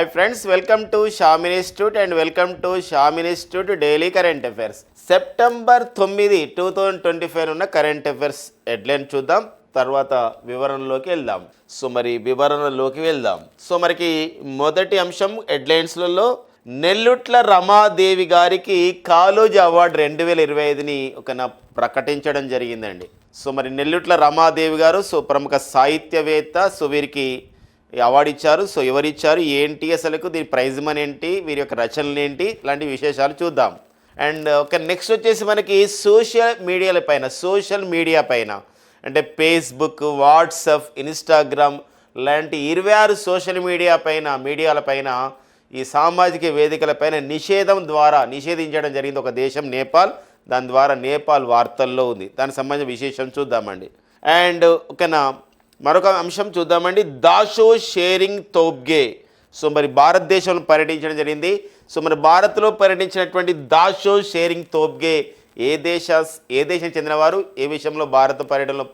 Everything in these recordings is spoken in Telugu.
Hi friends welcome to Shamin institute and welcome to Shamin institute daily current affairs September తొమ్మిది టూ థౌజండ్ ట్వంటీ ఫైవ్ ఉన్న కరెంట్ అఫైర్స్ హెడ్లైన్ చూద్దాం. తర్వాత వివరణలోకి వెళ్దాం. సో మరి వివరణలోకి వెళ్దాం. సో మనకి మొదటి అంశం హెడ్లైన్స్లలో నెల్లుట్ల రమాదేవి గారికి కాలోజీ అవార్డు రెండు వేల ఇరవై ఐదుని ఒక ప్రకటించడం జరిగిందండి. సో మరి నెల్లుట్ల రమాదేవి గారు సో ప్రముఖ సాహిత్యవేత్త సో వీరికి అవార్డు ఇచ్చారు. సో ఎవరు ఇచ్చారు ఏంటి? అసలుకు దీని ప్రైజ్ మన ఏంటి? వీరి యొక్క రచనలు ఏంటి? ఇలాంటి విశేషాలు చూద్దాం. అండ్ ఒక నెక్స్ట్ వచ్చేసి మనకి సోషల్ మీడియాల పైన సోషల్ మీడియా పైన. అంటే ఫేస్బుక్ వాట్సప్ ఇన్స్టాగ్రామ్ లాంటి ఇరవై ఆరు సోషల్ మీడియా పైన మీడియాల పైన ఈ సామాజిక వేదికల పైన నిషేధం ద్వారా నిషేధించడం జరిగింది ఒక దేశం నేపాల్. దాని ద్వారా నేపాల్ వార్తల్లో ఉంది. దానికి సంబంధించిన విశేషం చూద్దామండి. అండ్ ఒకనా మరొక అంశం చూద్దామండి. దాషో షేరింగ్ తోబ్గే. సో మరి భారతదేశంలో పర్యటించడం జరిగింది. సో మరి భారత్లో పర్యటించినటువంటి దాషో షేరింగ్ తోబ్గే ఏ దేశ ఏ దేశం చెందినవారు ఏ విషయంలో భారత పర్యటనలో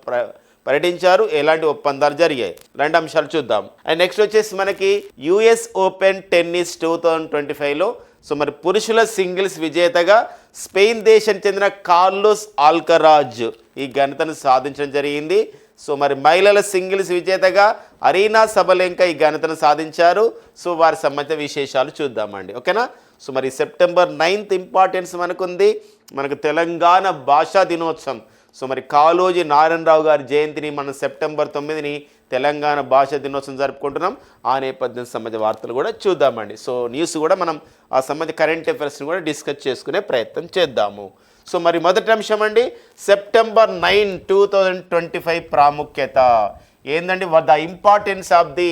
పర్యటించారు ఎలాంటి ఒప్పందాలు జరిగాయి? రెండు అంశాలు చూద్దాం. అండ్ నెక్స్ట్ వచ్చేసి మనకి US open tennis two thousand twenty ఫైవ్లో సో మరి పురుషుల సింగిల్స్ విజేతగా స్పెయిన్ దేశం చెందిన కార్లోస్ ఆల్కరాజ్ ఈ ఘనతను సాధించడం జరిగింది. సో మరి మహిళల సింగిల్స్ విజేతగా అరీనా సబలెంక ఈ ఘనతను సాధించారు. సో వారి సంబంధిత విశేషాలు చూద్దామండి. ఓకేనా? సో మరి సెప్టెంబర్ నైన్త్ ఇంపార్టెన్స్ మనకుంది. మనకు తెలంగాణ భాషా దినోత్సవం. సో మరి కాలోజీ నారాయణరావు గారి జయంతిని మనం సెప్టెంబర్ తొమ్మిదిని తెలంగాణ భాషా దినోత్సవం జరుపుకుంటున్నాం. ఆ నేపథ్యం సంబంధించిన వార్తలు కూడా చూద్దామండి. సో న్యూస్ కూడా మనం ఆ సంబంధించిన కరెంట్ అఫైర్స్ని కూడా డిస్కస్ చేసుకునే ప్రయత్నం చేద్దాము. సో మరి మొదటి అంశం అండి September nine two thousand twenty five ప్రాముఖ్యత. ఏంటండి the importance of the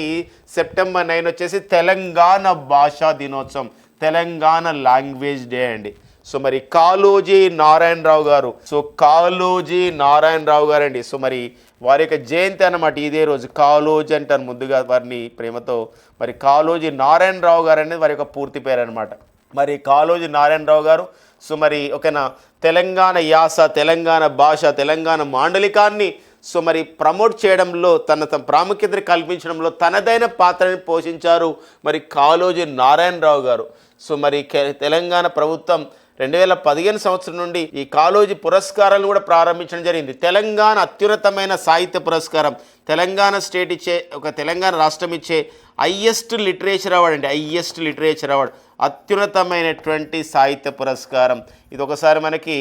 September nine వచ్చేసి తెలంగాణ భాషా దినోత్సవం తెలంగాణ లాంగ్వేజ్ డే అండి. సో మరి కాలోజీ నారాయణరావు గారు సో కాలోజీ నారాయణరావు గారు అండి సో మరి వారి యొక్క జయంతి అన్నమాట ఇదే రోజు. కాలోజీ అంటారు ముందుగా వారిని ప్రేమతో. మరి కాలోజీ నారాయణరావు గారు అనేది వారి యొక్క పూర్తి పేరు అనమాట మరి కాళోజీ నారాయణరావు గారు. సో మరి ఓకేనా తెలంగాణ యాస తెలంగాణ భాష తెలంగాణ మాండలికాన్ని సో మరి ప్రమోట్ చేయడంలో తన తన ప్రాముఖ్యతను కల్పించడంలో తనదైన పాత్రని పోషించారు మరి కాళోజీ నారాయణరావు గారు. సో మరి కె- తెలంగాణ ప్రభుత్వం రెండు వేల పదిహేను సంవత్సరం నుండి ఈ కాళోజీ పురస్కారాలను కూడా ప్రారంభించడం జరిగింది. తెలంగాణ అత్యున్నతమైన సాహిత్య పురస్కారం. తెలంగాణ స్టేట్ ఇచ్చే ఒక తెలంగాణ రాష్ట్రం ఇచ్చే హయ్యెస్ట్ లిటరేచర్ అవార్డు అండి హయ్యెస్ట్ లిటరేచర్ అవార్డు. అత్యున్నతమైనటువంటి సాహిత్య పురస్కారం. ఇది ఒకసారి మనకి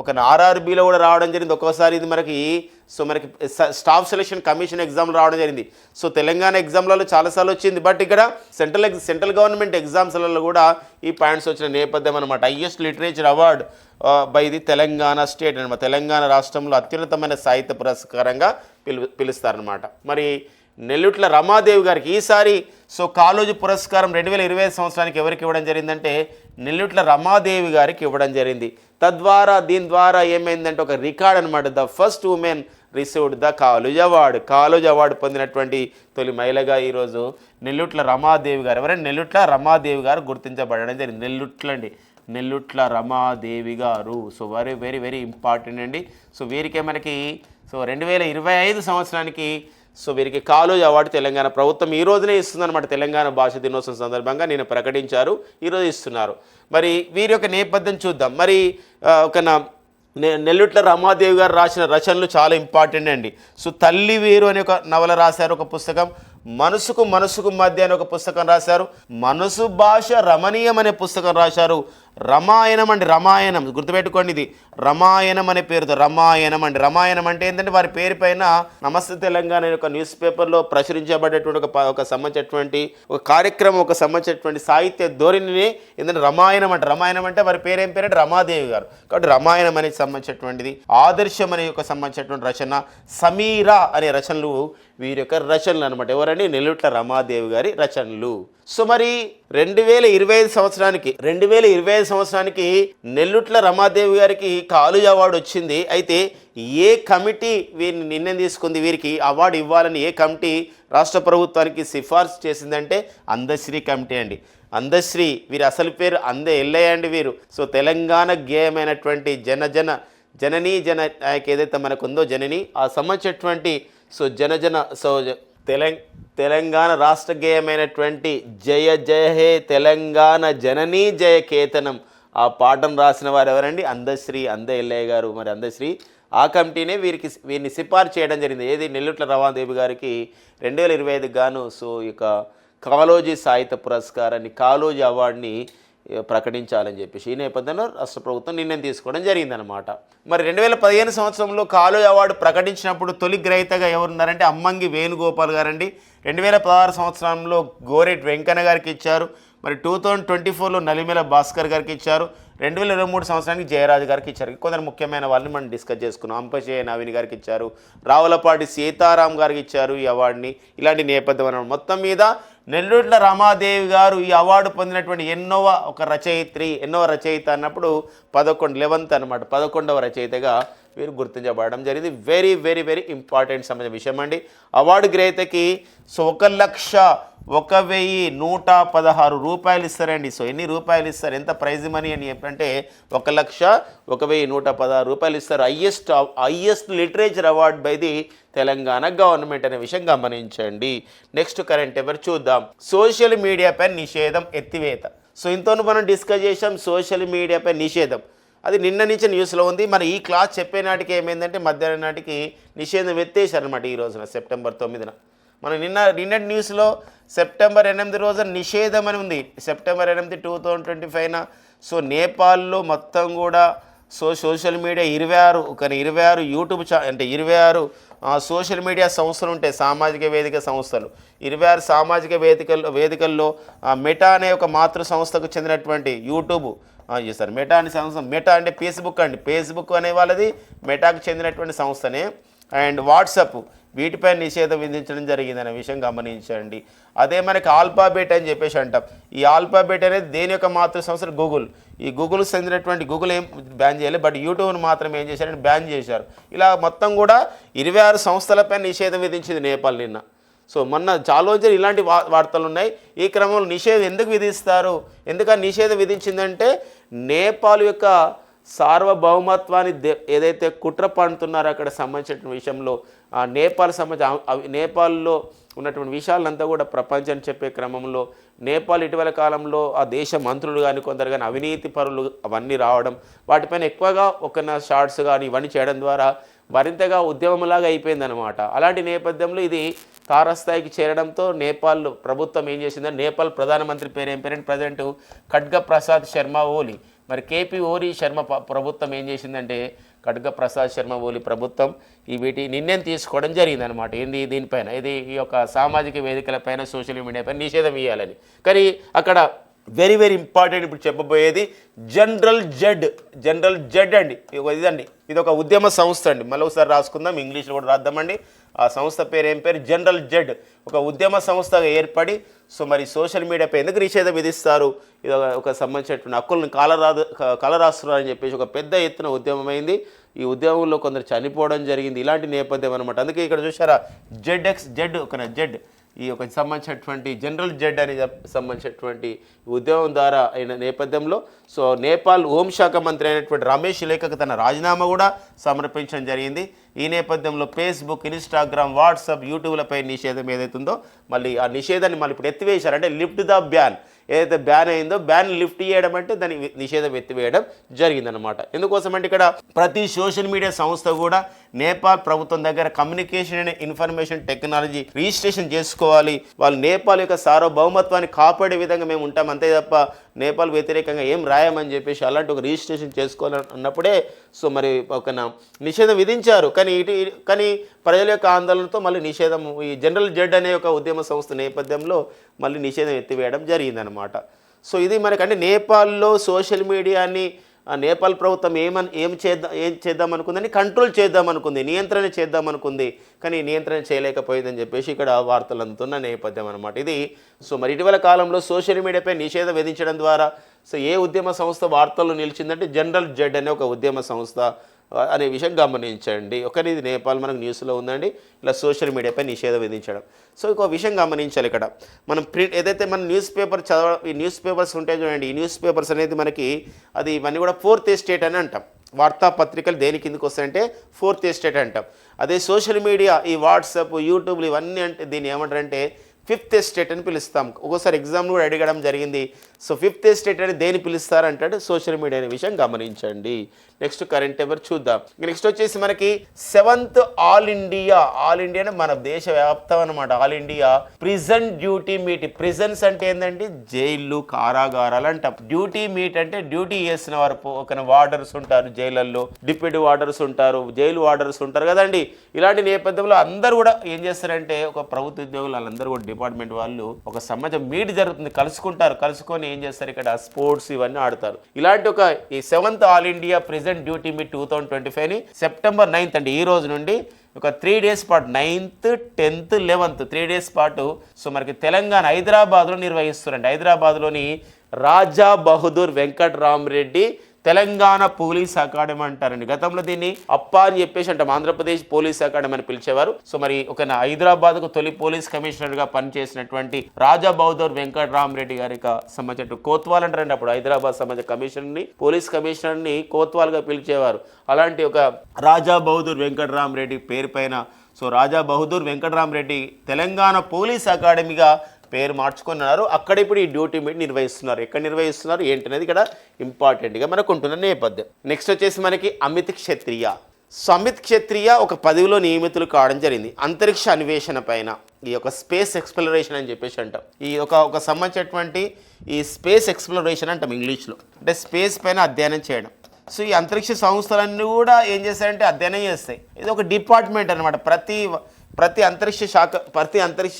ఒక ఆర్ఆర్బీలో కూడా రావడం జరిగింది. ఒక్కోసారి ఇది మనకి సో మనకి స్టాఫ్ సెలక్షన్ కమిషన్ ఎగ్జామ్లు రావడం జరిగింది. సో తెలంగాణ ఎగ్జామ్లలో చాలాసార్లు వచ్చింది. బట్ ఇక్కడ సెంట్రల్ సెంట్రల్ గవర్నమెంట్ ఎగ్జామ్స్లలో కూడా ఈ పాయింట్స్ వచ్చిన నేపథ్యం అనమాట highest literature award by the Telangana state అనమాట తెలంగాణ రాష్ట్రంలో అత్యున్నతమైన సాహిత్య పురస్కారంగా పిలు పిలుస్తారనమాట మరి నెల్లుట్ల రమాదేవి గారికి ఈసారి సో కాలేజీ పురస్కారం రెండు వేల ఇరవై సంవత్సరానికి ఎవరికి ఇవ్వడం జరిగిందంటే నెల్లుట్ల రమాదేవి గారికి ఇవ్వడం జరిగింది. తద్వారా దీని ద్వారా ఏమైందంటే ఒక రికార్డ్ అనమాట the first women received the Kaloji award. Kaloji award పొందినటువంటి తొలి మహిళగా ఈరోజు నెల్లుట్ల రమాదేవి గారు. ఎవరైనా నెల్లుట్ల రమాదేవి గారు గుర్తించబడడం జరిగింది. నెల్లుట్ల అండి. నెల్లుట్ల రమాదేవి గారు. So very very very important అండి. సో వీరికే మనకి సో రెండు వేల ఇరవై ఐదు సంవత్సరానికి సో వీరికి కాలేజ్ అవార్డు తెలంగాణ ప్రభుత్వం ఈ రోజునే ఇస్తుందన్నమాట తెలంగాణ భాష దినోత్సవం సందర్భంగా నేను ప్రకటించారు ఈరోజు ఇస్తున్నారు. మరి వీరి యొక్క నేపథ్యం చూద్దాం. మరి ఒక నా నెల్లుట్ల రమాదేవి గారు రాసిన రచనలు చాలా ఇంపార్టెంట్ అండి. సో తల్లి వీరు అనే ఒక నవల రాశారు ఒక పుస్తకం. మనసుకు మనసుకు మధ్య అనే ఒక పుస్తకం రాశారు. మనసు భాష రమణీయం అనే పుస్తకం రాశారు. రమాయణం అండి రమాయణం. గుర్తుపెట్టుకోండి ఇది. రమాయణం అనే పేరుతో రమాయణం అండి. రమాయణం అంటే ఏంటంటే వారి పేరు పైన నమస్తే తెలంగాణ అనే ఒక న్యూస్ పేపర్లో ప్రచురించబడేటువంటి ఒక ఒక సంబంధించినటువంటి ఒక కార్యక్రమం ఒక సంబంధించినటువంటి సాహిత్య ధోరణిని ఏంటంటే రమాయణం అంటే. రమాయణం అంటే వారి పేరు ఏం పేరంటే రమాదేవి గారు. కాబట్టి రమాయణం అనేది సంబంధించినటువంటిది. ఆదర్శం అనే యొక్క సంబంధించినటువంటి రచన. సమీరా అనే రచనలు వీరి యొక్క రచనలు అనమాట ఎవరండి? నెల్లుట్ల రమాదేవి గారి రచనలు. సో మరి రెండు వేల ఇరవై ఐదు సంవత్సరానికి రెండు వేల ఇరవై ఐదు సంవత్సరానికి నెల్లుట్ల రమాదేవి గారికి కాలుజ అవార్డు వచ్చింది. అయితే ఏ కమిటీ వీరిని నిర్ణయం తీసుకుంది? వీరికి అవార్డు ఇవ్వాలని ఏ కమిటీ రాష్ట్ర ప్రభుత్వానికి సిఫార్సు చేసిందంటే అందశ్రీ కమిటీ అండి. అందశ్రీ వీరి అసలు పేరు అందే ఎల్లయ్య అండి వీరు. సో తెలంగాణ గేయమైనటువంటి జన జన జననీ జన నాయక్ ఏదైతే మనకు ఉందో జనని ఆ సంబంధించినటువంటి సో జన జన సో తెలంగాణ తెలంగాణ రాష్ట్ర గేయమైనటువంటి జయ జయ హే తెలంగాణ జననీ జయ కేతనం. ఆ పాటను రాసిన వారు ఎవరండి అందశ్రీ అంద ఎల్లయ్య గారు. మరి అందశ్రీ ఆ కమిటీనే వీరికి వీరిని సిఫార్సు చేయడం జరిగింది. ఏది? నెల్లుట్ల రవాదేవి గారికి రెండు వేల ఇరవై ఐదుకి గాను సో ఇక కాలోజీ సాహిత్య పురస్కారాన్ని కాలోజీ అవార్డుని ప్రకటించాలని చెప్పేసి ఈ నేపథ్యంలో రాష్ట్ర ప్రభుత్వం నిర్ణయం తీసుకోవడం జరిగిందనమాట మరి రెండు వేల పదిహేను సంవత్సరంలో కాలు అవార్డు ప్రకటించినప్పుడు తొలి గ్రహీతగా ఎవరున్నారంటే అమ్మంగి వేణుగోపాల్ గారండి. రెండు వేల పదహారు సంవత్సరంలో గోరెట్ వెంకన్న గారికి ఇచ్చారు. మరి టూ థౌజండ్ ట్వంటీ ఫోర్లో నలిమేల భాస్కర్ గారికి ఇచ్చారు. రెండు వేల ఇరవై మూడు సంవత్సరానికి జయరాజు గారికి ఇచ్చారు. కొందరు ముఖ్యమైన వాళ్ళని మనం డిస్కస్ చేసుకున్నాం. అంపశయ నవీన్ గారికి ఇచ్చారు. రావులపాటి సీతారాం గారికి ఇచ్చారు ఈ అవార్డుని. ఇలాంటి నేపథ్యం మొత్తం మీద నెల్లూట్ల రమాదేవి గారు ఈ అవార్డు పొందినటువంటి ఎన్నోవ ఒక రచయిత్రి ఎన్నో రచయిత అన్నప్పుడు పదకొండు లెవెంత్ అనమాట పదకొండవ రచయితగా వీరు గుర్తించబడడం జరిగింది. వెరీ వెరీ వెరీ ఇంపార్టెంట్ సంబంధించిన విషయం అండి. అవార్డు గ్రహీతకి సో ఒక లక్ష ఒక వెయ్యి నూట పదహారు రూపాయలు ఇస్తారండి. సో ఎన్ని రూపాయలు ఇస్తారు? ఎంత ప్రైజ్ మనీ అని చెప్పంటే ఒక లక్ష ఒక వెయ్యి నూట పదహారు రూపాయలు ఇస్తారు. Highest highest literature award by the Telangana government అనే విషయం గమనించండి. నెక్స్ట్ కరెంట్ ఎవరు చూద్దాం. సోషల్ మీడియాపై నిషేధం ఎత్తివేత. సో ఇంతను మనం డిస్కస్ చేసాం సోషల్ మీడియాపై నిషేధం. అది నిన్న నుంచి న్యూస్లో ఉంది. మరి ఈ క్లాస్ చెప్పే నాటికి ఏమైందంటే మధ్యాహ్నం నాటికి నిషేధం ఎత్తేసారనమాట ఈ రోజున సెప్టెంబర్ తొమ్మిదిన. మనం నిన్న నిన్నటి న్యూస్లో సెప్టెంబర్ ఎనిమిది రోజున నిషేధం అని ఉంది. సెప్టెంబర్ ఎనిమిది టూ థౌజండ్ ట్వంటీ ఫైవ్న. సో నేపాల్లో మొత్తం కూడా సో సోషల్ మీడియా ఇరవై ఆరు కానీ ఇరవై ఆరు యూట్యూబ్ ఛా అంటే ఇరవై ఆరు సోషల్ మీడియా సంస్థలు ఉంటాయి సామాజిక వేదిక సంస్థలు. ఇరవై ఆరు సామాజిక వేదికల్లో వేదికల్లో మెటా అనే ఒక మాతృ సంస్థకు చెందినటువంటి యూట్యూబ్ సార్ మెటా అనే సంస్థ మెటా అంటే ఫేస్బుక్ అండి. ఫేస్బుక్ అనే వాళ్ళది మెటాకు చెందినటువంటి సంస్థనే. అండ్ వాట్సాప్ వీటిపై నిషేధం విధించడం జరిగిందనే విషయం గమనించండి. అదే మనకి ఆల్ఫాబెట్ అని చెప్పేసి అంటాం. ఈ ఆల్ఫాబెట్ అనేది దేని యొక్క మాతృ సంస్థ? గూగుల్. ఈ గూగుల్ చెందినటువంటి గూగుల్ ఏం బ్యాన్ చేయాలి బట్ యూట్యూబ్ను మాత్రం ఏం చేశారంటే బ్యాన్ చేశారు. ఇలా మొత్తం కూడా ఇరవై ఆరు సంస్థలపై నిషేధం విధించింది నేపాల్ నిన్న. సో మొన్న చాలా రోజులు ఇలాంటి వా వార్తలు ఉన్నాయి. ఈ క్రమంలో నిషేధం ఎందుకు విధిస్తారు? ఎందుకని నిషేధం విధించిందంటే నేపాల్ యొక్క సార్వభౌమత్వాన్ని దే- ఏదైతే కుట్ర పండుతున్నారో అక్కడ సంబంధించిన విషయంలో ఆ నేపాల్ సంబంధించి అవి నేపాల్లో ఉన్నటువంటి విషయాలంతా కూడా ప్రపంచం చెప్పే క్రమంలో నేపాల్ ఇటీవల కాలంలో ఆ దేశ మంత్రులు కానీ కొందరు కానీ అవినీతి పరులు అవన్నీ రావడం వాటిపైన ఎక్కువగా ఒక షార్ట్స్ కానీ ఇవన్నీ చేయడం ద్వారా మరింతగా ఉద్యమంలాగా అయిపోయిందనమాట అలాంటి నేపథ్యంలో ఇది తారస్థాయికి చేరడంతో నేపాల్ ప్రభుత్వం ఏం చేసిందంటే నేపాల్ ప్రధానమంత్రి పేరు ఏం పేరంటే ప్రజెంట్ ఖడ్గ ప్రసాద్ శర్మ ఓలీ. మరి కేపీ ఓరి శర్మ ప్రభుత్వం ఏం చేసిందంటే ఖడ్గ ప్రసాద్ శర్మ ఓలి ప్రభుత్వం ఈ వీటి నిర్ణయం తీసుకోవడం జరిగిందనమాట ఏంది దీనిపైన? ఇది ఈ యొక్క సామాజిక వేదికలపైన సోషల్ మీడియా పైన నిషేధం ఇవ్వాలని కానీ అక్కడ వెరీ వెరీ ఇంపార్టెంట్ ఇప్పుడు చెప్పబోయేది జనరల్ జడ్ జనరల్ జడ్ అండి. ఇదండి. ఇది ఒక ఉద్యమ సంస్థ అండి. మళ్ళీ ఒకసారి రాసుకుందాం. ఇంగ్లీష్లో కూడా రాద్దామండి. ఆ సంస్థ పేరు ఏం పేరు? జనరల్ జడ్ ఒక ఉద్యమ సంస్థగా ఏర్పడి సో మరి సోషల్ మీడియాపై ఎందుకు నిషేధం విధిస్తారు? ఇది ఒక- సంబంధించినటువంటి హక్కులను కాలరాదు కలరాస్తున్నారు అని చెప్పేసి ఒక పెద్ద ఎత్తున ఉద్యమం అయింది ఈ ఉద్యమంలో కొందరు చనిపోవడం జరిగింది. ఇలాంటి నేపథ్యం అనమాట అందుకే ఇక్కడ చూసారా జెడ్ ఎక్స్ జెడ్ ఒక జెడ్ ఈ యొక్క సంబంధించినటువంటి జనరల్ జెడ్ అని సంబంధించినటువంటి ఉద్యమం ద్వారా అయిన నేపథ్యంలో సో నేపాల్ హోంశాఖ మంత్రి అయినటువంటి రమేష్ లేఖకు తన రాజీనామా కూడా సమర్పించడం జరిగింది. ఈ నేపథ్యంలో ఫేస్బుక్ ఇన్స్టాగ్రామ్ వాట్సాప్ యూట్యూబ్లపై నిషేధం ఏదైతుందో మళ్ళీ ఆ నిషేధాన్ని మళ్ళీ ఇప్పుడు ఎత్తివేశారు. అంటే లిఫ్ట్ ద బ్యాన్. ఏదైతే బ్యాన్ అయిందో బ్యాన్ లిఫ్ట్ చేయడం అంటే దాని నిషేధం ఎత్తివేయడం జరిగిందనమాట ఎందుకోసం అంటే ఇక్కడ ప్రతి సోషల్ మీడియా సంస్థ కూడా నేపాల్ ప్రభుత్వం దగ్గర communication and information technology registration చేసుకోవాలి. వాళ్ళు నేపాల్ యొక్క సార్వభౌమత్వాన్ని కాపాడే విధంగా మేము ఉంటాం. అంతే తప్ప నేపాల్ వ్యతిరేకంగా ఏం రాయమని చెప్పేసి అలాంటి ఒక రిజిస్ట్రేషన్ చేసుకోవాలని అన్నప్పుడే సో మరి ఒక నా- నిషేధం విధించారు. కానీ ఇటు ఇటు- కానీ ప్రజల యొక్క ఆందోళనతో మళ్ళీ నిషేధం ఈ జనరల్ జెడ్ అనే ఒక ఉద్యమ సంస్థ నేపథ్యంలో మళ్ళీ నిషేధం ఎత్తివేయడం జరిగిందనమాట సో ఇది మనకంటే నేపాల్లో సోషల్ మీడియాని నేపాల్ ప్రభుత్వం ఏమని ఏం చేద్దాం ఏం చేద్దాం అనుకుందని కంట్రోల్ చేద్దాం అనుకుంది నియంత్రణ చేద్దాం అనుకుంది కానీ నియంత్రణ చేయలేకపోయిందని చెప్పేసి ఇక్కడ వార్తలు అందుతున్న నేపథ్యం అనమాట ఇది సో మరి ఇటీవల కాలంలో సోషల్ మీడియాపై నిషేధం విధించడం ద్వారా సో ఏ ఉద్యమ సంస్థ వార్తల్లో నిలిచిందంటే జనరల్ జెడ్ అనే ఒక ఉద్యమ సంస్థ అనే విషయం గమనించండి. ఒకటి ఇది నేపాల్ మనకు న్యూస్లో ఉందండి. ఇలా సోషల్ మీడియాపై నిషేధం విధించడం. సో ఇంకో విషయం గమనించాలి ఇక్కడ. మనం ప్రింట్ ఏదైతే మన న్యూస్ పేపర్ చదవ ఈ న్యూస్ పేపర్స్ ఉంటాయి చూడండి ఈ న్యూస్ పేపర్స్ అనేది మనకి అది ఇవన్నీ కూడా ఫోర్త్ ఎస్టేట్ అని అంటాం. వార్తాపత్రికలు దేని కిందకు వస్తాయంటే ఫోర్త్ ఎస్టేట్ అంటాం. అదే సోషల్ మీడియా ఈ వాట్సాప్ యూట్యూబ్లు ఇవన్నీ అంటే దీన్ని ఏమంటారంటే ఫిఫ్త్ ఎస్టేట్ అని పిలుస్తాం. ఒక్కోసారి ఎగ్జామ్ కూడా అడగడం జరిగింది. సో ఫిఫ్త్ ఎస్టేట్ అని దేని పిలుస్తారంటాడు? సోషల్ మీడియా అనే విషయం గమనించండి. నెక్స్ట్ కరెంట్ ఎవర్ చూద్దాం. నెక్స్ట్ వచ్చేసి మనకి seventh all India all India అంటే మన దేశ వ్యాప్తం అనమాట all India prison duty meet prisons అంటే ఏంటంటే జైళ్ళు కారాగారాలు అంటాం. డ్యూటీ మీట్ అంటే డ్యూటీ చేసిన వారు ఒక వార్డర్స్ ఉంటారు జైలల్లో డిప్యూటీ వార్డర్స్ ఉంటారు జైలు వార్డర్స్ ఉంటారు కదండి. ఇలాంటి నేపథ్యంలో అందరూ కూడా ఏం చేస్తారంటే ఒక ప్రభుత్వ ఉద్యోగులు వాళ్ళందరూ కూడా డిపార్ట్మెంట్ వాళ్ళు ఒక సమాజం మీట్ జరుగుతుంది కలుసుకుంటారు. కలుసుకొని ఏం చేస్తారు ఇక్కడ? స్పోర్ట్స్ ఇవన్నీ ఆడతారు. ఇలాంటి ఒక ఈ seventh all India present duty meet two thousand twenty ఫైవ్ని September ninth అండి. ఈ రోజు నుండి ఒక త్రీ డేస్ పాటు ninth tenth eleventh three days పాటు సో మనకి తెలంగాణ హైదరాబాద్లో నిర్వహిస్తున్నారండి. హైదరాబాద్లోని రాజా బహదూర్ వెంకట్రామరెడ్డి తెలంగాణ పోలీస్ అకాడమీ అంటారండి. గతంలో దీన్ని అప్ప అని చెప్పేసి అంటాం. ఆంధ్రప్రదేశ్ పోలీస్ అకాడమీ అని పిలిచేవారు. సో మరి ఒక హైదరాబాద్కు తొలి పోలీస్ కమిషనర్గా పనిచేసినటువంటి రాజా బౌద్ధర్ వెంకటరామరెడ్డి గారికి సంబంధించిన కోత్వాల్ అంటారండి. అప్పుడు హైదరాబాద్ సంబంధించిన కమిషనర్ని పోలీస్ కమిషనర్ని కోత్వాల్గా పిలిచేవారు. అలాంటి ఒక రాజా బౌద్ధర్ వెంకటరామరెడ్డి పేరు పైన. సో రాజా బహదూర్ వెంకటరామరెడ్డి తెలంగాణ పోలీస్ అకాడమీగా పేరు మార్చుకున్నారు అక్కడ ఇప్పుడు ఈ డ్యూటీ మీట్ నిర్వహిస్తున్నారు. ఎక్కడ నిర్వహిస్తున్నారు? ఏంటనేది ఇక్కడ ఇంపార్టెంట్గా మనకు ఉంటున్న నేపథ్యం. నెక్స్ట్ వచ్చేసి మనకి అమిత్ క్షత్రియ. సమిత్ క్షత్రియ ఒక పదవిలో నియమితులు కావడం జరిగింది. అంతరిక్ష అన్వేషణ పైన ఈ యొక్క స్పేస్ ఎక్స్ప్లోరేషన్ అని చెప్పేసి అంటాం. ఈ ఒక ఒక సంబంధించినటువంటి ఈ స్పేస్ ఎక్స్ప్లోరేషన్ అంటాం ఇంగ్లీష్లో. అంటే స్పేస్ పైన అధ్యయనం చేయడం. సో ఈ అంతరిక్ష సంస్థలన్నీ కూడా ఏం చేస్తాయంటే అధ్యయనం చేస్తాయి. ఇది ఒక డిపార్ట్మెంట్ అనమాట ప్రతి ప్రతి అంతరిక్ష శాఖ ప్రతి అంతరిక్ష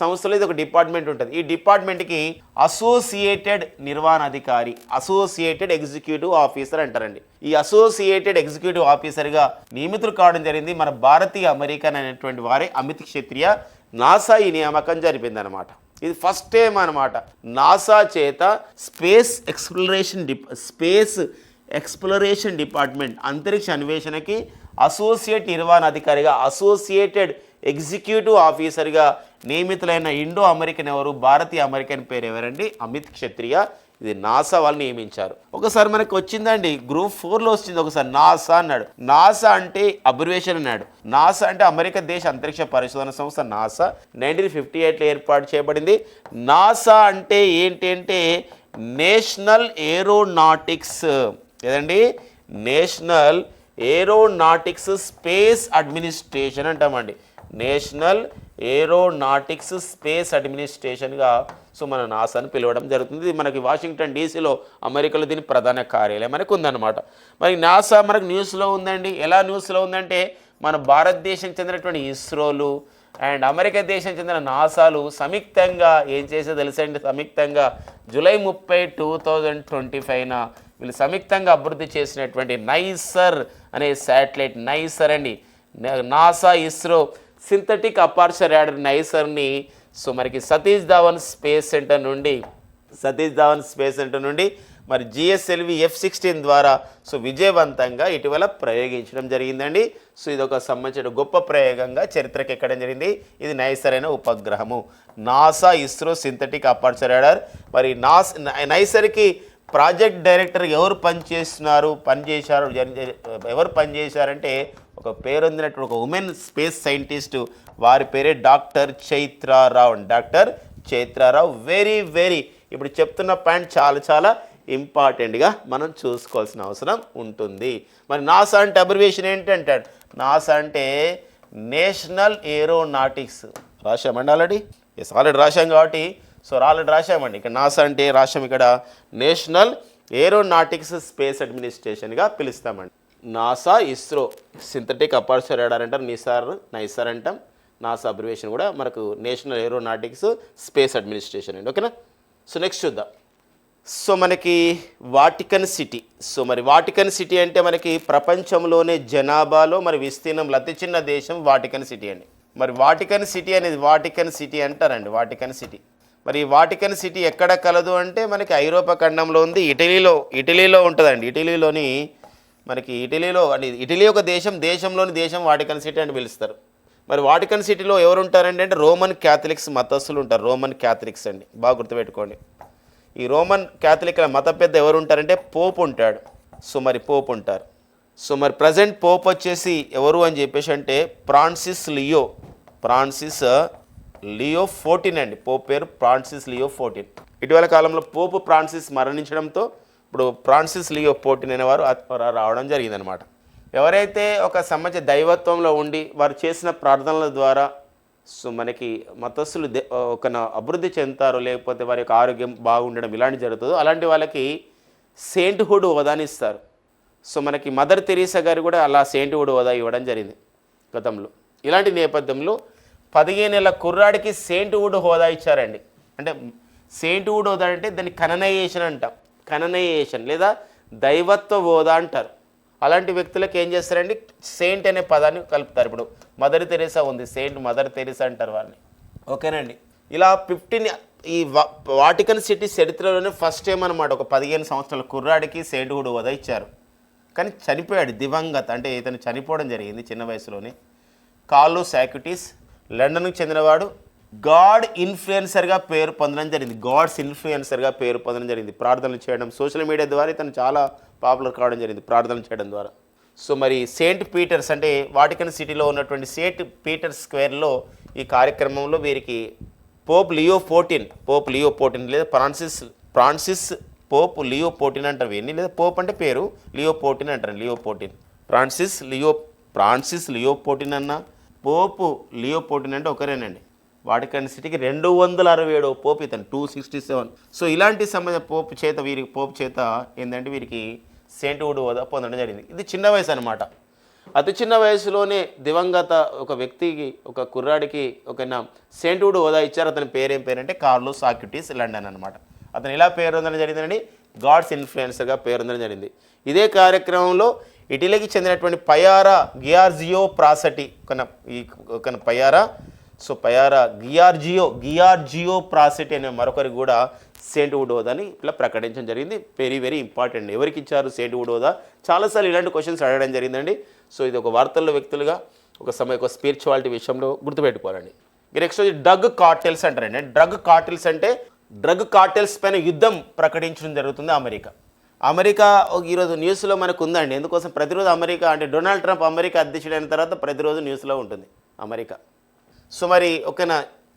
సంస్థలో ఇది ఒక డిపార్ట్మెంట్ ఉంటుంది. ఈ డిపార్ట్మెంట్కి అసోసియేటెడ్ నిర్వహణాధికారి అసోసియేటెడ్ ఎగ్జిక్యూటివ్ ఆఫీసర్ అంటారండి. ఈ అసోసియేటెడ్ ఎగ్జిక్యూటివ్ ఆఫీసర్గా నియమితులు కావడం జరిగింది. మన భారతీయ అమెరికన్ అనేటువంటి వారే అమిత్ క్షత్రియ నాసా ఈ నియామకం జరిపిందనమాట ఇది ఫస్ట్ టైం అనమాట నాసా చేత space exploration deep space exploration department అంతరిక్ష అన్వేషణకి అసోసియేట్ నిర్వహణ అధికారిగా అసోసియేటెడ్ ఎగ్జిక్యూటివ్ ఆఫీసర్గా నియమితులైన ఇండో అమెరికన్ ఎవరు? భారతీయ అమెరికన్ పేరు ఎవరండి? అమిత్ క్షత్రియ. ఇది నాసా వాళ్ళు నియమించారు. ఒకసారి మనకు వచ్చిందండి. గ్రూప్ ఫోర్లో వచ్చింది. ఒకసారి నాసా అన్నాడు. నాసా అంటే అబ్రివేషన్ అన్నాడు. నాసా అంటే అమెరికా దేశ అంతరిక్ష పరిశోధన సంస్థ నాసా. నైన్టీన్ ఫిఫ్టీ ఎయిట్లో ఏర్పాటు చేయబడింది. నాసా అంటే ఏంటి అంటే నేషనల్ ఏరోనాటిక్స్. ఏదండి? నేషనల్ ఏరోనాటిక్స్ స్పేస్ అడ్మినిస్ట్రేషన్ అంటామండి. నేషనల్ ఏరోనాటిక్స్ స్పేస్ అడ్మినిస్ట్రేషన్గా సో మన నాసాని పిలవడం జరుగుతుంది. మనకి వాషింగ్టన్ డీసీలో అమెరికాలో దీని ప్రధాన కార్యాలయం మనకు ఉందన్నమాట మరి నాసా మనకు న్యూస్లో ఉందండి. ఎలా న్యూస్లో ఉందంటే మన భారతదేశం చెందినటువంటి ఇస్రోలు అండ్ అమెరికా దేశం చెందిన నాసాలు సంయుక్తంగా ఏం చేసే తెలుసండి? సంయుక్తంగా జూలై ముప్పై టూ థౌజండ్ ట్వంటీ ఫైవ్న వీళ్ళు సంయుక్తంగా అభివృద్ధి చేసినటువంటి నైసర్ అనే శాటిలైట్ నైసర్ అండి. NASA ISRO synthetic aperture radar నైసర్ని. So మనకి సతీష్ ధావన్ స్పేస్ సెంటర్ నుండి సతీష్ ధావన్ స్పేస్ సెంటర్ నుండి మరి జిఎస్ఎల్వి ఎఫ్ సిక్స్టీన్ ద్వారా సో విజయవంతంగా ఇటీవల ప్రయోగించడం జరిగిందండి. సో ఇది ఒక సంబంధించిన గొప్ప ప్రయోగంగా చరిత్రకి ఎక్కడం జరిగింది. ఇది నైసరైన ఉపగ్రహము. NASA ISRO synthetic aperture radar. మరి నాస్ నైసర్కి ప్రాజెక్ట్ డైరెక్టర్ ఎవరు పనిచేస్తున్నారు పనిచేశారు ఎవరు పనిచేశారంటే ఒక పేరొందినటువంటి ఒక ఉమెన్ స్పేస్ సైంటిస్టు వారి పేరే doctor Chaitrarao doctor Chaitrarao very very ఇప్పుడు చెప్తున్న పాయింట్ చాలా చాలా ఇంపార్టెంట్గా మనం చూసుకోవాల్సిన అవసరం ఉంటుంది. మరి నాసా అంటే అబ్రివేషన్ ఏంటంటే నాసా అంటే నేషనల్ ఏరోనాటిక్స్. రాశామండి ఆల్రెడీ ఎస్ ఆల్రెడీ రాశాం కాబట్టి సో ఆల్రెడీ రాశామండి. ఇక్కడ నాసా అంటే రాశాం ఇక్కడ నేషనల్ ఏరోనాటిక్స్ స్పేస్ అడ్మినిస్ట్రేషన్గా పిలుస్తామండి. NASA ISRO synthetic aperture radar అంటారు నిసార్ నైసార్ అంటాం. నాసా అబ్రివేషన్ కూడా మనకు నేషనల్ ఏరోనాటిక్స్ స్పేస్ అడ్మినిస్ట్రేషన్ అండి. ఓకేనా? సో నెక్స్ట్ చూద్దాం. సో మనకి వాటికన్ సిటీ సో మరి వాటికన్ సిటీ అంటే మనకి ప్రపంచంలోనే జనాభాలో మరి విస్తీర్ణంలో అతి చిన్న దేశం వాటికన్ సిటీ అండి. మరి వాటికన్ సిటీ అనేది వాటికన్ సిటీ అంటారండి వాటికన్ సిటీ మరి వాటికన్ సిటీ ఎక్కడ కలదు అంటే మనకి ఐరోపా ఖండంలో ఉంది ఇటలీలో ఇటలీలో ఉంటుందండి ఇటలీలోని మనకి ఇటలీలో అంటే ఇటలీ ఒక దేశం దేశంలోని దేశం వాటికన్ సిటీ అని పిలుస్తారు. మరి వాటికన్ సిటీలో ఎవరు ఉంటారండి అంటే రోమన్ క్యాథలిక్స్ మతస్థులు ఉంటారు రోమన్ క్యాథలిక్స్ అండి. బాగా గుర్తుపెట్టుకోండి. ఈ రోమన్ క్యాథలిక్ల మత పెద్ద ఎవరు ఉంటారంటే పోప్ ఉంటాడు. సో మరి పోప్ ఉంటారు. సో మరి ప్రజెంట్ పోప్ వచ్చేసి ఎవరు అని చెప్పేసి అంటే Francis Leo. Francis Leo fourteen అండి. పోప్ పేరు ఫ్రాన్సిస్ లియో ఫోర్టీన్. ఇటీవల కాలంలో పోపు ఫ్రాన్సిస్ మరణించడంతో ఇప్పుడు ఫ్రాన్సిస్ లియో ఫోర్టీన్ అనేవారు రావడం జరిగిందనమాట. ఎవరైతే ఒక సమాజ దైవత్వంలో ఉండి వారు చేసిన ప్రార్థనల ద్వారా సో మనకి మతస్థులు ఒక అభివృద్ధి చెందుతారు లేకపోతే వారి యొక్క ఆరోగ్యం బాగుండడం ఇలాంటి జరుగుతుందో అలాంటి వాళ్ళకి సెయింట్హుడ్ హోదాని ఇస్తారు. సో మనకి మదర్ తెరీసా గారు కూడా అలా సెయింట్హుడ్ హోదా ఇవ్వడం జరిగింది గతంలో. ఇలాంటి నేపథ్యంలో పదిహేనేళ్ళ కుర్రాడికి సెయింట్హుడ్ హోదా ఇచ్చారండి. అంటే సెయింట్హుడ్ హోదా అంటే దాన్ని కననైజేషన్ అంటాం. కననైజేషన్ లేదా దైవత్వ హోదా అంటారు. అలాంటి వ్యక్తులకు ఏం చేస్తారండి? సెయింట్ అనే పదాన్ని కలుపుతారు. ఇప్పుడు మదర్ తెరీసా ఉంది. సెయింట్ మదర్ తెరీసా అంటారు వారిని ఓకేనండి? ఇలా ఫిఫ్టీన్ ఈ వా- వాటికన్ సిటీ చరిత్రలోనే ఫస్ట్ టైం అనమాట ఒక పదిహేను సంవత్సరాల కుర్రాడికి సెయింట్ కూడా హోదా ఇచ్చారు. కానీ చనిపోయాడు దివంగత. అంటే ఇతను చనిపోవడం జరిగింది చిన్న వయసులోనే. కార్లో సాక్యుటీస్ లండన్కు చెందినవాడు. గాడ్ ఇన్ఫ్లుయెన్సర్గా పేరు పొందడం జరిగింది. గాడ్స్ ఇన్ఫ్లుయెన్సర్గా పేరు పొందడం జరిగింది. ప్రార్థనలు చేయడం సోషల్ మీడియా ద్వారా ఇతను చాలా పాపులర్ కావడం జరిగింది ప్రార్థనలు చేయడం ద్వారా. సో మరి సెయింట్ పీటర్స్ అంటే వాటికన్ సిటీలో ఉన్నటువంటి సెయింట్ పీటర్స్ స్క్వేర్లో ఈ కార్యక్రమంలో వీరికి pope Leo fourteen pope Leo fourteen లేదా Francis Francis pope Leo fourteen అంటారు వీరిని లేదా పోప్ అంటే పేరు లియో ఫోర్టీన్ అంటారు Leo fourteen. Francis Leo Francis Leo fourteen అన్న పోపు లియో ఫోర్టీన్ అంటే ఒకరేనండి. వాటికన్ సిటీకి రెండు వందల అరవై ఏడు పోపు ఇతను టూ సిక్స్టీ సెవెన్ సో ఇలాంటి సంబంధ పోపు చేత వీరికి పోపు చేత ఏంటంటే వీరికి సెయింట్ వుడ్ హోదా పొందడం జరిగింది. ఇది చిన్న వయసు అనమాట అతి చిన్న వయసులోనే దివంగత ఒక వ్యక్తికి ఒక కుర్రాడికి ఒక నా సెయింట్ వుడ్ హోదా ఇచ్చారు. అతని పేరేం పేరంటే కార్లో సాక్యుటీస్ లండన్ అనమాట అతను ఇలా పేరు పొందడం జరిగిందండి? గాడ్స్ ఇన్ఫ్లుయెన్సర్గా పేరు పొందడం జరిగింది. ఇదే కార్యక్రమంలో ఇటలీకి చెందినటువంటి పయారా గియార్జియో ప్రాసటి ఒక ఈ ఒక పయారా సో పయారా గియార్జియో గియార్జియో ప్రాసెట్ అనే మరొకరికి కూడా సెయింట్ వుడ్ హోదాని ఇట్లా ప్రకటించడం జరిగింది. వెరీ వెరీ ఇంపార్టెంట్ ఎవరికి ఇచ్చారు సెయింట్ వుడ్ హోదా చాలాసార్లు ఇలాంటి క్వశ్చన్స్ అడగడం జరిగిందండి. సో ఇది ఒక వార్తల్లో వ్యక్తులుగా ఒక సమయ ఒక స్పిరిచువాలిటీ విషయంలో గుర్తుపెట్టుకోవాలండి. నెక్స్ట్ వచ్చి డ్రగ్ కార్టెల్స్ అంటారండి. డ్రగ్ కార్టెల్స్ అంటే డ్రగ్ కార్టెల్స్ పైన యుద్ధం ప్రకటించడం జరుగుతుంది అమెరికా. అమెరికా ఒక ఈరోజు న్యూస్లో మనకు ఉందండి ఎందుకోసం? ప్రతిరోజు అమెరికా అంటే డొనాల్డ్ ట్రంప్ అమెరికా అధ్యక్షుడైన తర్వాత ప్రతిరోజు న్యూస్లో ఉంటుంది అమెరికా. సో మరి ఒక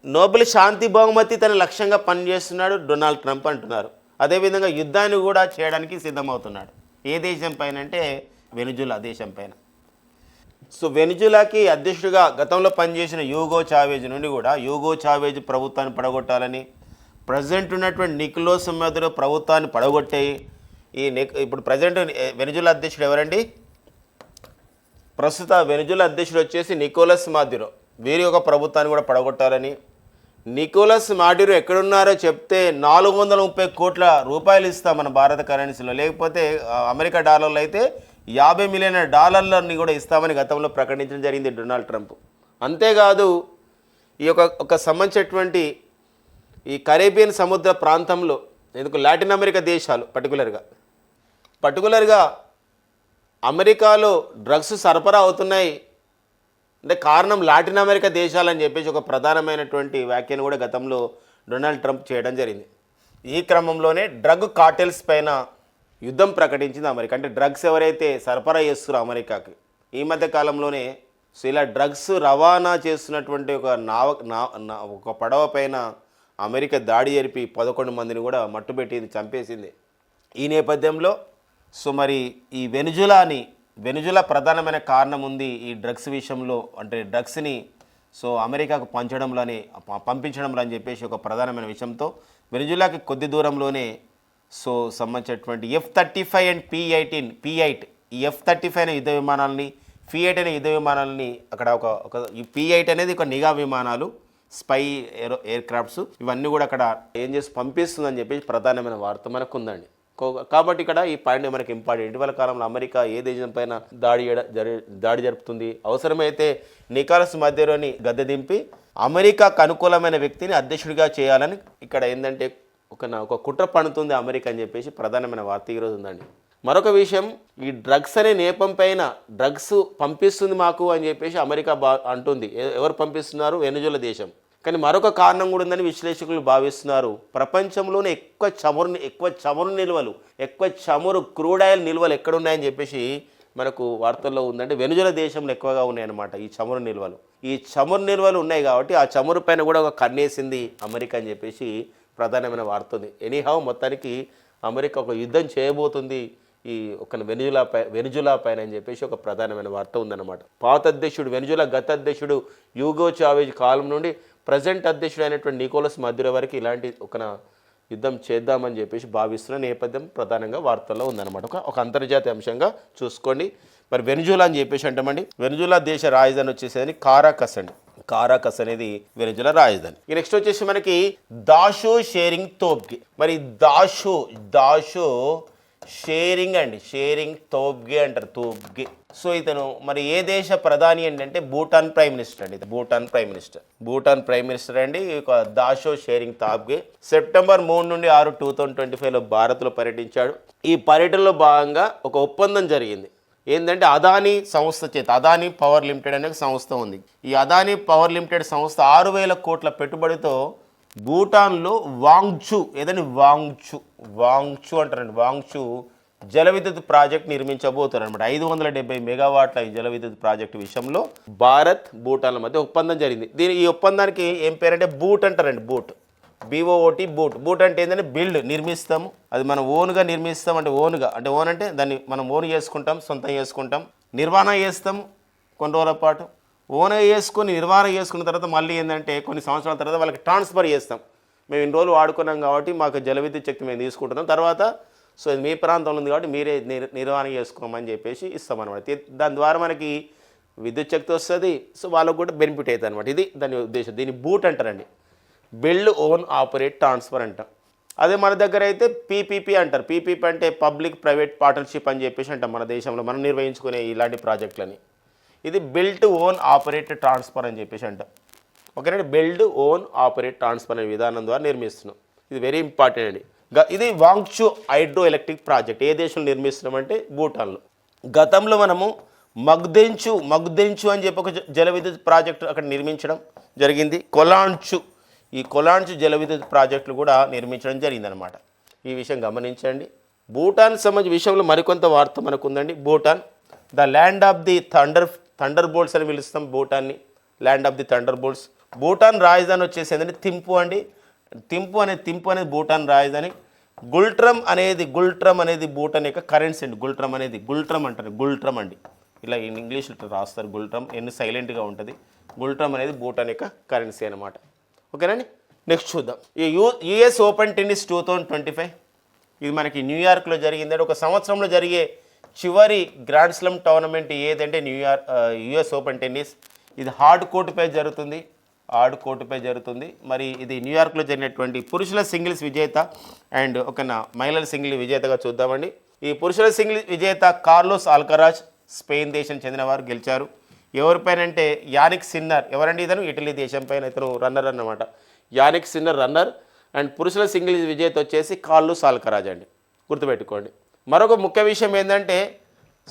నోబెల్ శాంతి బహుమతి తన లక్ష్యంగా పనిచేస్తున్నాడు డొనాల్డ్ ట్రంప్ అంటున్నారు. అదేవిధంగా యుద్ధాన్ని కూడా చేయడానికి సిద్ధమవుతున్నాడు. ఏ దేశం పైన అంటే వెనుజులా దేశం పైన. సో వెనుజులాకి అధ్యక్షుడిగా గతంలో పనిచేసిన యూగో చావేజ్ నుండి కూడా యూగో చావేజ్ ప్రభుత్వాన్ని పడగొట్టాలని ప్రజెంట్ ఉన్నటువంటి నికోలోస్ మెదడు ప్రభుత్వాన్ని పడగొట్టాయి ఈ ఇప్పుడు ప్రజెంట్ వెనుజుల అధ్యక్షుడు ఎవరండి? ప్రస్తుత వెనుజుల అధ్యక్షుడు వచ్చేసి నికోలస్ మాడ్యురో వీరి యొక్క ప్రభుత్వాన్ని కూడా పడగొట్టాలని. నికోలస్ మాటిరు ఎక్కడున్నారో చెప్తే నాలుగు వందల ముప్పై కోట్ల రూపాయలు ఇస్తాం మన భారత కరెన్సీలో. లేకపోతే అమెరికా డాలర్లు అయితే యాభై మిలియన్ డాలర్లని కూడా ఇస్తామని గతంలో ప్రకటించడం జరిగింది డొనాల్డ్ ట్రంప్. అంతేకాదు ఈ యొక్క ఒక సంబంధించినటువంటి ఈ కరేబియన్ సముద్ర ప్రాంతంలో ఎందుకు లాటిన్ అమెరికా దేశాలు పర్టికులర్గా పర్టికులర్గా అమెరికాలో డ్రగ్స్ సరఫరా అవుతున్నాయి. అంటే కారణం లాటిన్ అమెరికా దేశాలని చెప్పేసి ఒక ప్రధానమైనటువంటి వ్యాఖ్యను కూడా గతంలో డొనాల్డ్ ట్రంప్ చేయడం జరిగింది. ఈ క్రమంలోనే డ్రగ్ కార్టెల్స్ పైన యుద్ధం ప్రకటించింది అమెరికా. అంటే డ్రగ్స్ ఎవరైతే సరఫరా చేస్తున్నారో అమెరికాకి ఈ మధ్య కాలంలోనే సో ఇలా డ్రగ్స్ రవాణా చేస్తున్నటువంటి ఒక నావ నా- నా- ఒక పడవ పైన అమెరికా దాడి జరిపి పదకొండు మందిని కూడా మట్టుబెట్టింది చంపేసింది. ఈ నేపథ్యంలో సో మరి ఈ వెనుజులాని వెనుజులా ప్రధానమైన కారణం ఉంది ఈ డ్రగ్స్ విషయంలో. అంటే డ్రగ్స్ని సో అమెరికాకు పంచడంలోని ప- పంపించడంలో అని చెప్పేసి ఒక ప్రధానమైన విషయంతో వెనుజులాకి కొద్ది దూరంలోనే సో సంబంధించినటువంటి F thirty five and P eighteen P eight ఈ ఎఫ్ థర్టీ ఫైవ్ అనే యుద్ధ విమానాలని పీ ఎయిట్ అనే యుద్ధ విమానాలని అక్కడ ఒక ఒక ఈ పీ ఎయిట్ అనేది ఒక నిఘా విమానాలు స్పై ఏరో ఎయిర్ క్రాఫ్ట్స్ ఇవన్నీ కూడా అక్కడ ఏం చేసి పంపిస్తుందని చెప్పేసి ప్రధానమైన వార్త మనకు ఉందండి కాబట్టి ఇక్కడ ఈ పాయింట్ మనకి ఇంపార్టెంట్. ఇటీవల కాలంలో అమెరికా ఏ దేశం పైన దాడి జరి- దాడి జరుపుతుంది? అవసరమైతే నికాలస్ మధ్యలోని గద్దె దింపి అమెరికాకు అనుకూలమైన వ్యక్తిని అధ్యక్షుడిగా చేయాలని ఇక్కడ ఏంటంటే ఒక నా- ఒక కుట్ర పడుతుంది అమెరికా అని చెప్పేసి ప్రధానమైన వార్త ఈరోజు ఉందండి. మరొక విషయం ఈ డ్రగ్స్ అనే నేపం పైన డ్రగ్స్ పంపిస్తుంది మాకు అని చెప్పేసి అమెరికా బా అంటుంది. ఎవరు పంపిస్తున్నారు? వెనుజుల దేశం. కానీ మరొక కారణం కూడా ఉందని విశ్లేషకులు భావిస్తున్నారు. ప్రపంచంలోనే ఎక్కువ చమురు ఎక్కువ చమురు నిల్వలు ఎక్కువ చమురు క్రూడ్ ఆయిల్ నిల్వలు ఎక్కడున్నాయని చెప్పేసి మనకు వార్తల్లో ఉందంటే వెనుజుల దేశంలో ఎక్కువగా ఉన్నాయన్నమాట ఈ చమురు నిల్వలు. ఈ చమురు నిల్వలు ఉన్నాయి కాబట్టి ఆ చమురు పైన కూడా ఒక కన్నేసింది అమెరికా అని చెప్పేసి ప్రధానమైన వార్త ఉంది. ఎనీహౌ మొత్తానికి అమెరికా ఒక యుద్ధం చేయబోతుంది ఈ ఒక వెనుజులా పై వెనుజులా పైన అని చెప్పేసి ఒక ప్రధానమైన వార్త ఉందన్నమాట. పాత అధ్యక్షుడు వెనుజులా గత అధ్యక్షుడు యూగో చావేజ్ కాలం నుండి ప్రజెంట్ అధ్యక్షుడైనటువంటి నికోలస్ మధుర వరకు ఇలాంటి ఒక యుద్ధం చేద్దామని చెప్పేసి భావిస్తున్న నేపథ్యం ప్రధానంగా వార్తల్లో ఉందన్నమాట. ఒక ఒక అంతర్జాతీయ అంశంగా చూసుకోండి. మరి వెనుజులా అని చెప్పేసి అంటామండి. వెనుజులా దేశ రాజధాని వచ్చేసేది కారాకస్ అండి. కారాకస్ అనేది వెనుజులా రాజధాని. ఈ నెక్స్ట్ వచ్చేసి మనకి దాషో షేరింగ్ తోప్కి. మరి దాషో దాషో షేరింగ్ అండి. షేరింగ్ తోబ్గే అంటారు. తోబ్గే. సో ఇతను మరి ఏ దేశ ప్రధాని ఏంటంటే భూటాన్ ప్రైమ్ మినిస్టర్ అండి. ఇది Bhutan prime minister. Bhutan prime minister అండి. దాషో షేరింగ్ తాబ్గే. సెప్టెంబర్ మూడు నుండి ఆరు టూ థౌజండ్ ట్వంటీ ఫైవ్లో భారత్లో పర్యటించాడు. ఈ పర్యటనలో భాగంగా ఒక ఒప్పందం జరిగింది. ఏంటంటే అదానీ సంస్థ చేత అదానీ పవర్ లిమిటెడ్ అనే సంస్థ ఉంది. ఈ అదానీ పవర్ లిమిటెడ్ సంస్థ ఆరు వేల కోట్ల పెట్టుబడితో భూటాన్లో వాంగ్చు ఏదని వాంగ్చు. వాంగ్చు అంటారండి. వాంగ్చు జల విద్యుత్ ప్రాజెక్ట్ నిర్మించబోతారు అనమాట ఐదు వందల డెబ్బై మెగావాట్ల ఈ జల విద్యుత్ ప్రాజెక్టు విషయంలో భారత్ భూటాన్ల మధ్య ఒప్పందం జరిగింది. దీని ఈ ఒప్పందానికి ఏం పేరంటే బూట్ అంటారండి BOOT. B O O T BOOT. BOOT అంటే ఏంటంటే బిల్డ్ నిర్మిస్తాము. అది మనం ఓన్గా నిర్మిస్తాం అంటే ఓన్గా. అంటే ఓన్ అంటే దాన్ని మనం ఓన్ చేసుకుంటాం సొంతం చేసుకుంటాం. నిర్వహణ చేస్తాం కొన్ని రోజుల పాటు. ఓన్ చేసుకొని నిర్వహణ చేసుకున్న తర్వాత మళ్ళీ ఏంటంటే కొన్ని సంవత్సరాల తర్వాత వాళ్ళకి ట్రాన్స్ఫర్ చేస్తాం. మేము ఇన్ని రోజులు వాడుకున్నాం కాబట్టి మాకు జలవిద్యుత్ శక్తి మేము తీసుకుంటున్నాం. తర్వాత సో ఇది మీ ప్రాంతంలో ఉంది కాబట్టి మీరే నిర్ నిర్వహణ చేసుకోమని చెప్పేసి ఇస్తామన్నమాట. దాని ద్వారా మనకి విద్యుత్ శక్తి వస్తుంది. సో వాళ్ళకు కూడా బెనిఫిట్ అవుతుంది అనమాట ఇది దాని ఉద్దేశం. దీన్ని బూట్ అంటారండి. బిల్డ్ ఓన్ ఆపరేట్ ట్రాన్స్ఫర్ అంటాం. అదే మన దగ్గర అయితే పీపీపీ అంటారు. పీపీపీ అంటే పబ్లిక్ ప్రైవేట్ పార్ట్నర్షిప్ అని చెప్పేసి అంటాం మన దేశంలో. మనం నిర్వహించుకునే ఇలాంటి ప్రాజెక్టులని ఇది బిల్ట్ ఓన్ ఆపరేట్ ట్రాన్స్ఫర్ అని చెప్పేసి అంటాం. ఓకేనండి బిల్డ్ ఓన్ ఆపరేట్ ట్రాన్స్ఫర్ అనే విధానం ద్వారా నిర్మిస్తున్నాం. ఇది వెరీ ఇంపార్టెంట్ అండి. గ- ఇది వాంగ్చు హైడ్రో ఎలక్ట్రిక్ ప్రాజెక్ట్. ఏ దేశంలో నిర్మిస్తున్నామంటే భూటాన్లో. గతంలో మనము మగ్దెంచు మగ్దెంచు అని చెప్పి ఒక జల విద్యుత్ ప్రాజెక్టు అక్కడ నిర్మించడం జరిగింది. కొలాంచు ఈ కొలాంచు జల విద్యుత్ ప్రాజెక్టులు కూడా నిర్మించడం జరిగిందనమాట ఈ విషయం గమనించండి. భూటాన్ సంబంధించిన విషయంలో మరికొంత వార్త మనకు ఉందండి Bhutan the land of the thunder thunderbolts అని పిలుస్తాం భూటాన్ని. Land of the thunderbolts Bhutan రాజధాని వచ్చేసి ఏంటంటే థింపు అండి. థింపు అనేది థింపు అనేది భూటాన్ రాజధాని. గుల్ట్రమ్ అనేది గుల్ట్రమ్ అనేది భూటాన్ యొక్క కరెన్సీ అండి. గుల్ట్రమ్ అనేది గుల్ట్రమ్ అంటారు గుల్ట్రమ్ అండి. ఇలా ఇన్ ఇంగ్లీష్ రాస్తారు గుల్ట్రమ్ ఎన్ని సైలెంట్గా ఉంటుంది. గుల్ట్రమ్ అనేది భూటాన్ యొక్క కరెన్సీ అనమాట ఓకేనండి? నెక్స్ట్ చూద్దాం. ఈ U US open tennis two thousand twenty five. ఇది మనకి న్యూయార్క్లో జరిగింది ఒక సంవత్సరంలో జరిగే చివరి గ్రాండ్ స్లమ్ టోర్నమెంట్ ఏదంటే New York US open tennis. ఇది హార్డ్ కోర్టుపై జరుగుతుంది. ఆడు కోర్టుపై జరుగుతుంది. మరి ఇది న్యూయార్క్లో జరిగినటువంటి పురుషుల సింగిల్స్ విజేత అండ్ ఒక మహిళల సింగిల్ విజేతగా చూద్దామండి. ఈ పురుషుల సింగిల్ విజేత కార్లోస్ ఆల్కరాజ్ స్పెయిన్ దేశం చెందినవారు గెలిచారు. ఎవరిపైన అంటే యానిక్ సిన్నర్ ఎవరండి ఇతను? ఇటలీ దేశం పైన ఇతను రన్నర్ అన్నమాట. యానిక్ సిన్నర్ రన్నర్ అండ్ పురుషుల సింగిల్స్ విజేత వచ్చేసి కార్లోస్ సాల్కరాజ్ అండి. గుర్తుపెట్టుకోండి. మరొక ముఖ్య విషయం ఏంటంటే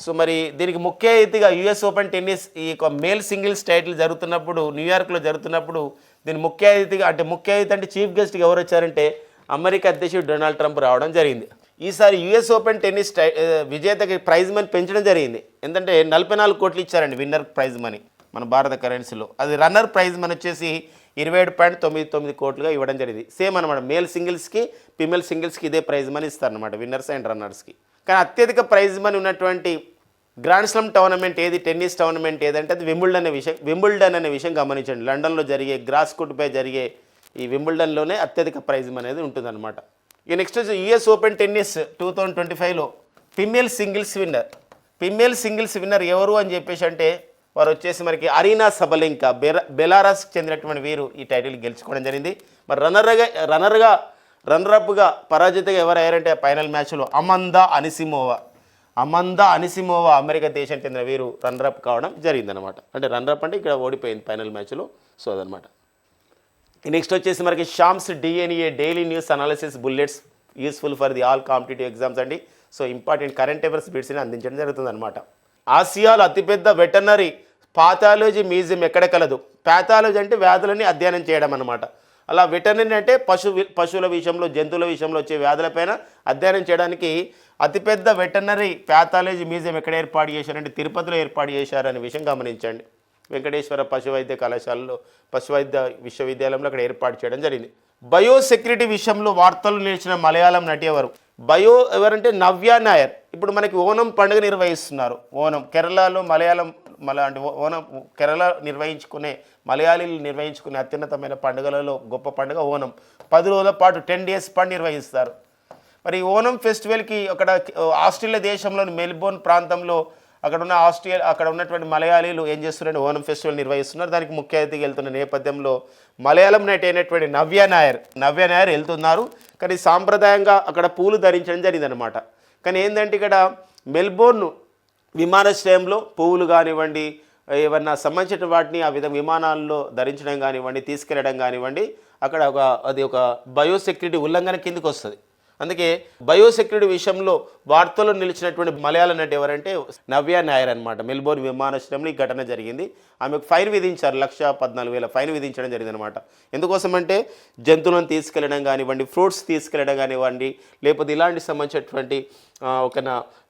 సో మరి దీనికి ముఖ్య అతిథిగా యుఎస్ ఓపెన్ టెన్నిస్ ఈ యొక్క మేల్ సింగిల్స్ టైటిల్ జరుగుతున్నప్పుడు న్యూయార్క్లో జరుగుతున్నప్పుడు దీని ముఖ్య అతిథిగా అంటే ముఖ్య అతిథి అంటే చీఫ్ గెస్ట్గా ఎవరు వచ్చారంటే అమెరికా అధ్యక్షుడు డొనాల్డ్ ట్రంప్ రావడం జరిగింది. ఈసారి యుఎస్ ఓపెన్ టెన్నిస్ టై విజేతకి ప్రైజ్ మనీ పెంచడం జరిగింది. ఎందుకంటే నలభై నాలుగు కోట్లు ఇచ్చారండి విన్నర్ ప్రైజ్ మనీ మన భారత కరెన్సీలో. అది రన్నర్ ప్రైజ్ మనీ వచ్చేసి ఇరవై ఏడు పాయింట్ తొమ్మిది తొమ్మిది కోట్లుగా ఇవ్వడం జరిగింది. సేమ్ అనమాట మేల్ సింగిల్స్కి ఫిమేల్ సింగిల్స్కి ఇదే ప్రైజ్ మనీ ఇస్తారనమాట విన్నర్స్ అండ్ రన్నర్స్కి. కానీ అత్యధిక ప్రైజ్ మనీ ఉన్నటువంటి గ్రాండ్ స్లమ్ టోర్నమెంట్ ఏది? టెన్నిస్ టోర్నమెంట్ ఏదంటే అది వింబుల్డన్ అనే విషయం వింబుల్డన్ అనే విషయం గమనించండి. లండన్లో జరిగే గ్రాస్ కోర్టుపై జరిగే ఈ వింబుల్డన్లోనే అత్యధిక ప్రైజ్ అనేది ఉంటుందన్నమాట. ఇక నెక్స్ట్ వచ్చి US open tennis two thousand twenty ఫైవ్లో female singles winner. Female singles winner ఎవరు అని చెప్పేసి అంటే వారు వచ్చేసి మనకి అరీనా సబలింకా బెర బెలారస్కి చెందినటువంటి వీరు ఈ టైటిల్ గెలుచుకోవడం జరిగింది. మరి రన్నర్గా రన్నర్గా రన్నరప్గా పరాజితగా ఎవరు అయ్యారంటే ఫైనల్ మ్యాచ్లో Amanda Anisimova. Amanda Anisimova America దేశానికి చెందిన వీరు రన్నరప్ కావడం జరిగిందనమాట అంటే రన్నరప్ అంటే ఇక్కడ ఓడిపోయింది ఫైనల్ మ్యాచ్లో. సో అదనమాట నెక్స్ట్ వచ్చేసి మనకి Shams DNA daily news analysis bullets. Useful for the all competitive exams అండి. సో ఇంపార్టెంట్ కరెంట్ అఫైర్స్ బిట్స్ని అందించడం జరుగుతుంది అనమాట ఆసియాలో అతిపెద్ద వెటర్నరీ పాథాలజీ మ్యూజియం ఎక్కడ కలదు? పాథాలజీ అంటే వ్యాధులని అధ్యయనం చేయడం అనమాట అలా వెటర్నరీ అంటే పశు పశువుల విషయంలో జంతువుల విషయంలో వచ్చే వ్యాధులపైన అధ్యయనం చేయడానికి అతిపెద్ద వెటర్నరీ ప్యాథాలజీ మ్యూజియం ఎక్కడ ఏర్పాటు చేశారంటే తిరుపతిలో ఏర్పాటు చేశారనే విషయం గమనించండి. వెంకటేశ్వర పశు వైద్య కళాశాలలో పశు వైద్య విశ్వవిద్యాలయంలో అక్కడ ఏర్పాటు చేయడం జరిగింది. బయోసెక్యూరిటీ విషయంలో వార్తలు నిలిచిన మలయాళం నటి ఎవరు బయో ఎవరంటే నవ్య నాయర్. ఇప్పుడు మనకి ఓనం పండుగ నిర్వహిస్తున్నారు. ఓనం కేరళలో మలయాళం మల అంటే ఓనం కేరళ నిర్వహించుకునే మలయాళీలు నిర్వహించుకునే అత్యున్నతమైన పండుగలలో గొప్ప పండుగ ఓనం. పది రోజుల పాటు టెన్ డేస్ పాటు నిర్వహిస్తారు. మరి ఈ ఓనం ఫెస్టివల్కి అక్కడ ఆస్ట్రేలియా దేశంలోని మెల్బోర్న్ ప్రాంతంలో అక్కడ ఉన్న ఆస్ట్రేలియా అక్కడ ఉన్నటువంటి మలయాళీలు ఏం చేస్తున్నారంటే ఓనం ఫెస్టివల్ నిర్వహిస్తున్నారు. దానికి ముఖ్య అతిథిగా వెళ్తున్న నేపథ్యంలో మలయాళం నైట్ అయినటువంటి నవ్య నాయర్ నవ్య నాయర్ వెళ్తున్నారు. కానీ సాంప్రదాయంగా అక్కడ పూలు ధరించడం జరిగిందనమాట కానీ ఏంటంటే ఇక్కడ మెల్బోర్న్ విమానాశ్రయంలో పువ్వులు కానివ్వండి ఏమన్నా సంబంధించిన వాటిని ఆ విధంగా విమానాల్లో ధరించడం కానివ్వండి తీసుకెళ్ళడం కానివ్వండి అక్కడ ఒక అది ఒక బయోసెక్యూరిటీ ఉల్లంఘన కిందకి వస్తుంది. అందుకే బయోసెక్యూరిటీ విషయంలో వార్తల్లో నిలిచినటువంటి మలయాళ నటి ఎవరంటే నవ్య నాయర్ అనమాట మెల్బోర్న్ విమానాశ్రయంలో ఈ ఘటన జరిగింది. ఆమెకు ఫైన్ విధించారు లక్ష పద్నాలుగు వేల ఫైన్ విధించడం జరిగింది అనమాట ఎందుకోసం అంటే జంతువులను తీసుకెళ్ళడం కానివ్వండి ఫ్రూట్స్ తీసుకెళ్ళడం కానివ్వండి లేకపోతే ఇలాంటి సంబంధించినటువంటి ఒక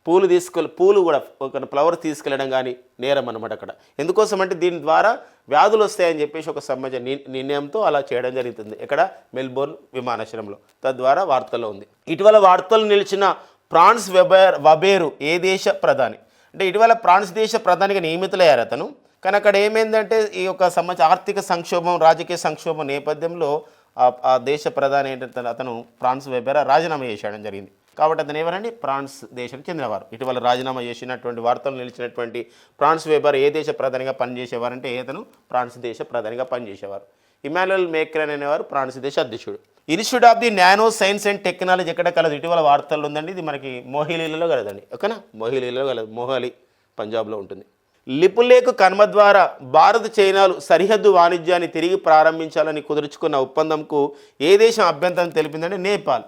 పూలు తీసుకెళ్ళి పూలు కూడా ఒక ఫ్లవర్ తీసుకెళ్ళడం కానీ నేరం అనమాట అక్కడ. ఎందుకోసం అంటే దీని ద్వారా వ్యాధులు వస్తాయని చెప్పేసి ఒక సమాజ ని- నిర్ణయంతో అలా చేయడం జరుగుతుంది. ఇక్కడ మెల్బోర్న్ విమానాశ్రయంలో. తద్వారా వార్తల్లో ఉంది. ఇటీవల వార్తలు నిలిచిన ఫ్రాన్స్ వెబేర్ వబేరు ఏ దేశ ప్రధాని? అంటే ఇటీవల ఫ్రాన్స్ దేశ ప్రధానిగా నియమితులయ్యారు అతను. కానీ అక్కడ ఏమైందంటే ఈ యొక్క సమాజ ఆర్థిక సంక్షోభం రాజకీయ సంక్షోభం నేపథ్యంలో ఆ- ఆ దేశ ప్రధాని ఏంటంటే అతను ఫ్రాన్స్ వెబేరా రాజీనామా చేసేయడం జరిగింది. కాబట్టి అతను ఎవరండి? ఫ్రాన్స్ దేశం చెందినవారు. ఇటీవల రాజీనామా చేసినటువంటి వార్తలు నిలిచినటువంటి ఫ్రాన్స్ వేబర్ ఏ దేశ ప్రధానిగా పనిచేసేవారంటే ఏతను ఫ్రాన్స్ దేశ ప్రధానిగా పనిచేసేవారు. ఇమానుయల్ మేక్రన్ అనేవారు ఫ్రాన్స్ దేశ అధ్యక్షుడు. Institute of the nano science and technology ఎక్కడ కలదు? ఇటీవల వార్తలు ఉందండి. ఇది మనకి మోహిలీలలో కలదండి. ఓకేనా? మోహిలీలలో కలదు. మోహాలి పంజాబ్లో ఉంటుంది. లిపులేఖ కర్మ ద్వారా భారత్ చైనాలు సరిహద్దు వాణిజ్యాన్ని తిరిగి ప్రారంభించాలని కుదుర్చుకున్న ఒప్పందంకు ఏ దేశం అభ్యంతరం తెలిపిందంటే నేపాల్.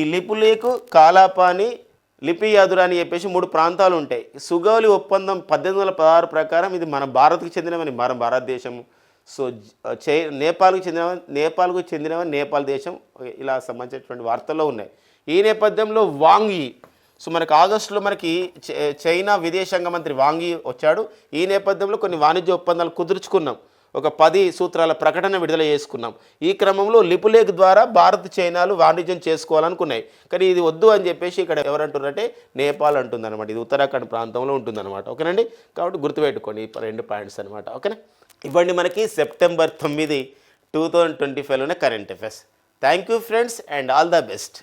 ఈ లిపులేకు కాలాపాని లిపి యాదురా అని చెప్పేసి మూడు ప్రాంతాలు ఉంటాయి సుగౌలి ఒప్పందం పద్దెనిమిది వందల పదహారు ప్రకారం ఇది మన భారత్కి చెందినవని మన భారతదేశం సో చై నేపాల్కు చెందిన నేపాల్కు చెందినవ నేపాల్ దేశం ఇలా సంబంధించినటువంటి వార్తల్లో ఉన్నాయి. ఈ నేపథ్యంలో వాంగి సో మనకి ఆగస్టులో మనకి చైనా విదేశాంగ మంత్రి వాంగి వచ్చాడు. ఈ నేపథ్యంలో కొన్ని వాణిజ్య ఒప్పందాలు కుదుర్చుకున్నాం. ఒక పది సూత్రాల ప్రకటన విడుదల చేసుకున్నాం. ఈ క్రమంలో లిపులేక్ ద్వారా భారత్ చైనాలు వాణిజ్యం చేసుకోవాలనుకున్నాయి. కానీ ఇది వద్దు అని చెప్పేసి ఇక్కడ ఎవరంటున్నారంటే నేపాల్ అంటుందన్నమాట. ఇది ఉత్తరాఖండ్ ప్రాంతంలో ఉంటుందన్నమాట. ఓకేనండి? కాబట్టి గుర్తుపెట్టుకోండి ఈ రెండు పాయింట్స్ అనమాట ఓకేనా? ఇవ్వండి మనకి సెప్టెంబర్ తొమ్మిది two thousand twenty ఫైవ్లోనే current affairs. Thank you friends and all the best.